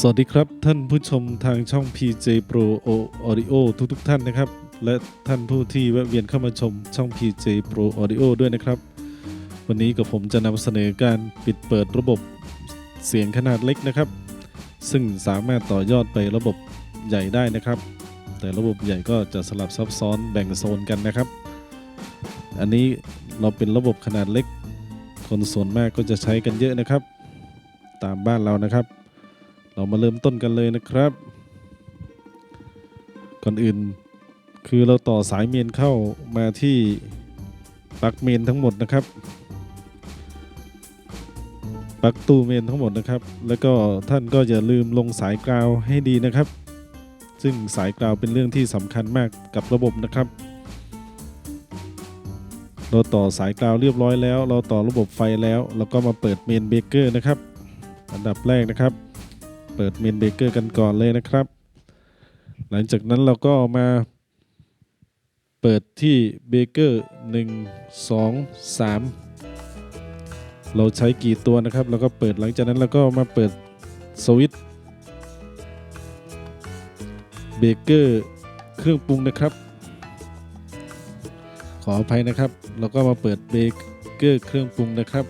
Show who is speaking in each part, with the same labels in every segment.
Speaker 1: สวัสดีครับท่านผู้ชมทางช่อง PJ Pro Audio ทุกทุกๆท่านนะครับ และท่านผู้ที่แวะเวียนเข้ามาชมช่อง PJ Pro Audio ด้วยนะครับ วันนี้กับผมจะนำเสนอการปิดเปิดระบบเสียงขนาดเล็กนะครับ ซึ่งสามารถต่อยอดไประบบใหญ่ได้นะครับ แต่ระบบใหญ่ก็จะสลับซับซ้อนแบ่งโซนกันนะครับ อันนี้เราเป็นระบบขนาดเล็ก คนส่วนมากก็จะใช้กันเยอะนะครับ ตามบ้านเรานะครับ เรามาเริ่มต้นกันเลยนะครับ ก่อนอื่นคือเราต่อสายเมนเข้ามาที่ปลั๊กเมนทั้งหมดนะครับปลั๊กตู้เมนทั้งหมดนะครับ แล้วก็ท่านก็อย่าลืมลงสายกราวให้ดีนะครับ ซึ่งสายกราวเป็นเรื่องที่สำคัญมากกับระบบนะครับ เราต่อสายกราวเรียบร้อยแล้ว เราต่อระบบไฟแล้ว เราก็มาเปิดเมนเบเกอร์นะครับ อันดับแรกนะครับ เปิดเมนเบเกอร์กันก่อนเลยนะครับ หลังจากนั้นเราก็มาเปิดที่เบเกอร์1 2 3เราใช้กี่ตัวนะครับ แล้วก็เปิดหลังจากนั้นเราก็มาเปิดสวิตช์เบเกอร์เครื่องปรุงนะครับ ขออภัยนะครับเราก็มาเปิดเบเกอร์เครื่องปรุงนะครับ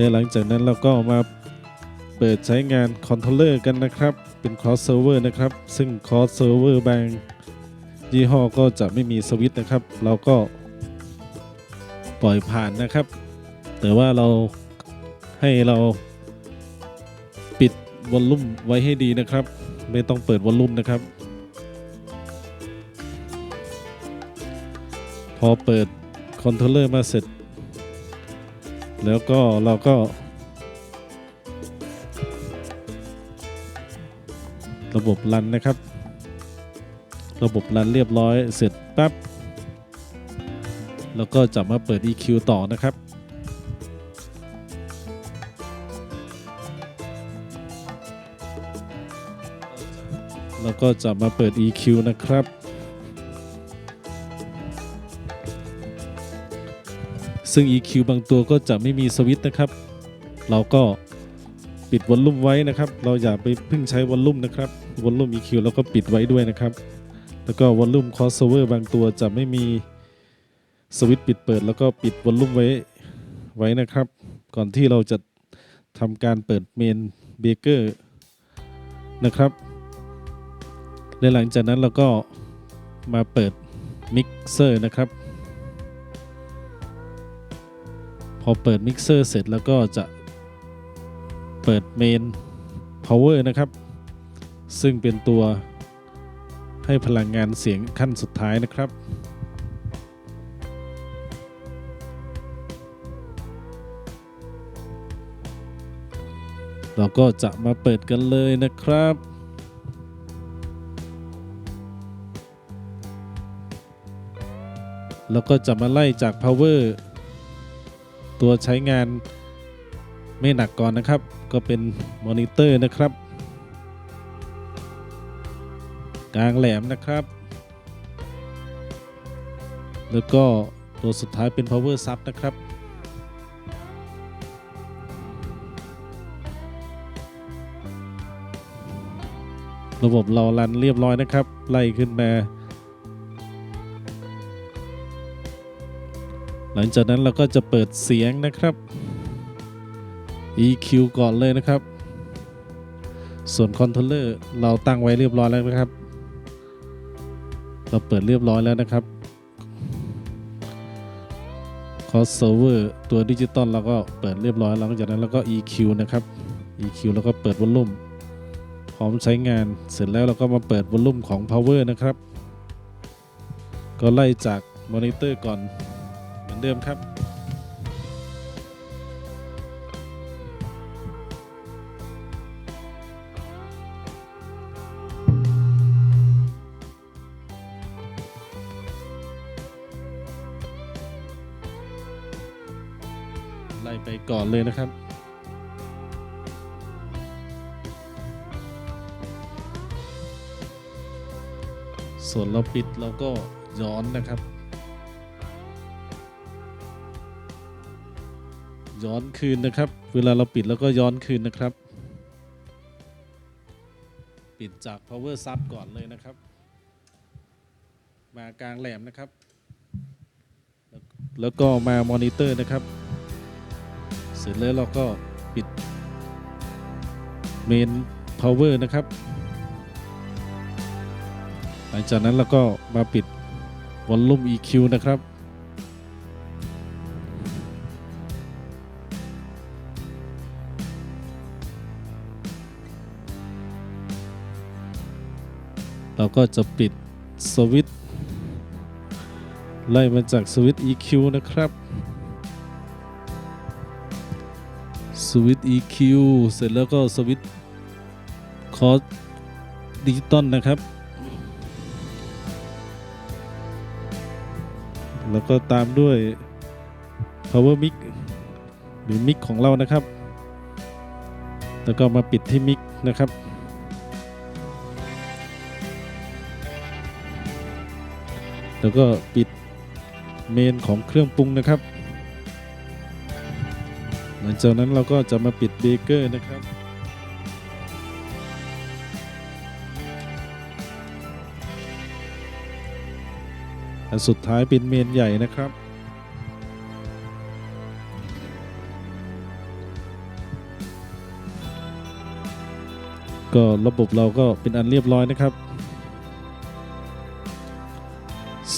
Speaker 1: และหลังจากนั้นเราก็มาเปิดใช้งานคอนโทรลเลอร์กันนะครับ เป็น cross server นะครับ ซึ่ง cross server บางยี่ห้อก็จะไม่มีสวิตช์นะครับ เราก็ปล่อยผ่านนะครับ แต่ว่าเราให้เราปิดวอลลุ่มไว้ให้ดีนะครับ ไม่ต้องเปิดวอลลุ่มนะครับ พอเปิดคอนโทรลเลอร์มาเสร็จ แล้วก็เราก็ ระบบรันนะครับ ระบบรันเรียบร้อยเสร็จปั๊บแล้วก็จะมาเปิด EQ ต่อนะครับ แล้วก็จะมาเปิด EQ นะครับ ซึ่ง EQ บางตัวก็จะไม่มีสวิตช์นะครับ เราก็ปิดวอลลุ่มไว้นะครับ เราอย่าไปพิ่งใช้วอลลุ่มนะครับวอลลุ่ม EQ แล้วก็ปิดไว้ด้วยนะครับ แล้วก็วอลลุ่มคอสเซอร์บางตัวจะไม่มีสวิตช์ปิดเปิด แล้วก็ปิดวอลลุ่มไว้ไว้นะครับ ก่อนที่เราจะทำการเปิดเมนเบเกอร์นะครับและหลังจากนั้นเราก็มาเปิดมิกเซอร์นะครับ อเปิดมิกเซอร์เสร็จแล้วก็จะเปิดเมน power นะครับ ซึ่งเป็นตัวให้พลังงานเสียงขั้นสุดท้ายนะครับ เราก็จะมาเปิดกันเลยนะครับแล้วก็จะมาไล่จาก power ตัวใช้งานไม่หนักก่อนนะครับ ก็เป็นมอนิเตอร์นะครับ กลางแหลมนะครับ แล้วก็ตัวสุดท้ายเป็น power sub นะครับระบบเรารันเรียบร้อยนะครับ ไล่ขึ้นมา ลังจากนั้นเราก็จะเปิดเสียงนะครับ EQ ก่อนเลยนะครับ ส่วนคอนโทรลเลอร์เราตั้งไว้เรียบร้อยแล้วนะครับ เราเปิดเรียบร้อยแล้วนะครับคอสเซิร์เวอร์ตัวดิจิตอลเราก็เปิดเรียบร้อยแล้วหลังจากนั้นเราก็ EQ นะครับ EQ แล้วก็เปิดวอลลุ่มพร้อมใช้งานเสร็จแล้วเราก็มาเปิดวอลลุ่มของ power นะครับ ก็ไล่จากมอนิเตอร์ก่อน มือนเดิมครับ ไล่ไปก่อนเลยนะครับส่วนเราปิดเราก็ย้อนนะครับ ย้อนคืนนะครับ เวลาเราปิดแล้วก็ย้อนคืนนะครับ ปิดจาก power sub ก่อนเลยนะครับ มากลางแหลมนะครับ แล้วก็มามอนิเตอร์นะครับ เสร็จแล้วเราก็ปิดเมน power นะครับ หลังจากนั้นเราก็มาปิดวอลลุ่ม EQ นะครับ เราก็จะปิดสวิตไล่มาจากสวิต EQ นะครับสวิต EQ เสร็จแล้วก็สวิตคอร์สดิจิตอลนะครับ แล้วก็ตามด้วย power mic หรือมิกของเรานะครับ แล้วก็มาปิดที่มิกนะครับ แล้วก็ปิดเมนของเครื่องปรุงนะครับ หลังจากนั้นเราก็จะมาปิดเบเกอร์นะครับอันสุดท้ายเป็นเมนใหญ่นะครับก็ระบบเราก็เป็นอันเรียบร้อยนะครับ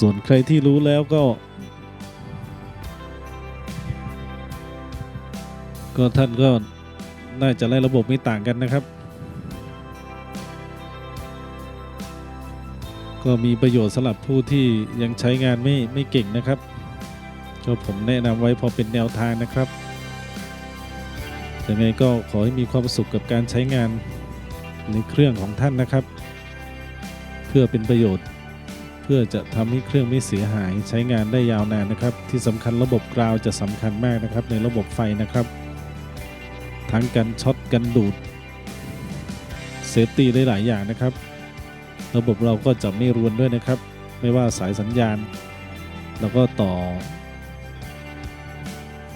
Speaker 1: ส่วนใครที่รู้แล้วก็ ก็ท่านก็น่าจะไล่ระบบไม่ต่างกันนะครับ ก็มีประโยชน์สำหรับผู้ที่ยังใช้งานไม่ไม่เก่งนะครับก็ผมแนะนำไว้พอเป็นแนวทางนะครับยังไงก็ขอให้มีความสุขกับการใช้งานในเครื่องของท่านนะครับ เพื่อเป็นประโยชน์ เพื่อจะทำให้เครื่องไม่เสียหายใช้งานได้ยาวนานนะครับ ที่สำคัญระบบกราวจะสำคัญมากนะครับ ในระบบไฟนะครับ ทั้งกันช็อตกันดูดเซฟตี้ได้หลายอย่างนะครับ ระบบเราก็จะไม่รวนด้วยนะครับ ไม่ว่าสายสัญญาณ แล้วก็ต่อ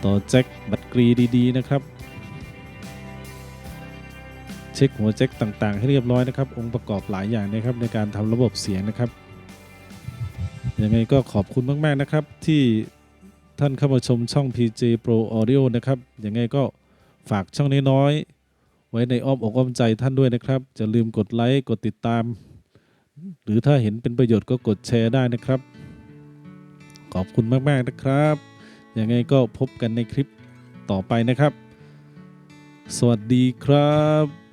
Speaker 1: ต่อแจ็คบัตรกรีดีๆนะครับ เช็คหัวแจ็คต่างๆ ให้เรียบร้อยนะครับ องค์ประกอบหลายอย่างนะครับในการทำระบบเสียงนะครับ ยังไงก็ขอบคุณมาก ๆ นะครับ ที่ท่านเข้ามาชมช่อง PJ Pro Audio นะครับยังไงก็ฝากช่องน้อยๆไว้ในอ้อมอกอ้อมใจท่านด้วยนะครับจะลืมกดไลค์กดติดตาม หรือถ้าเห็นเป็นประโยชน์ก็กดแชร์ได้นะครับ ขอบคุณมาก ๆ นะครับยังไงก็พบกันในคลิปต่อไปนะครับ สวัสดีครับ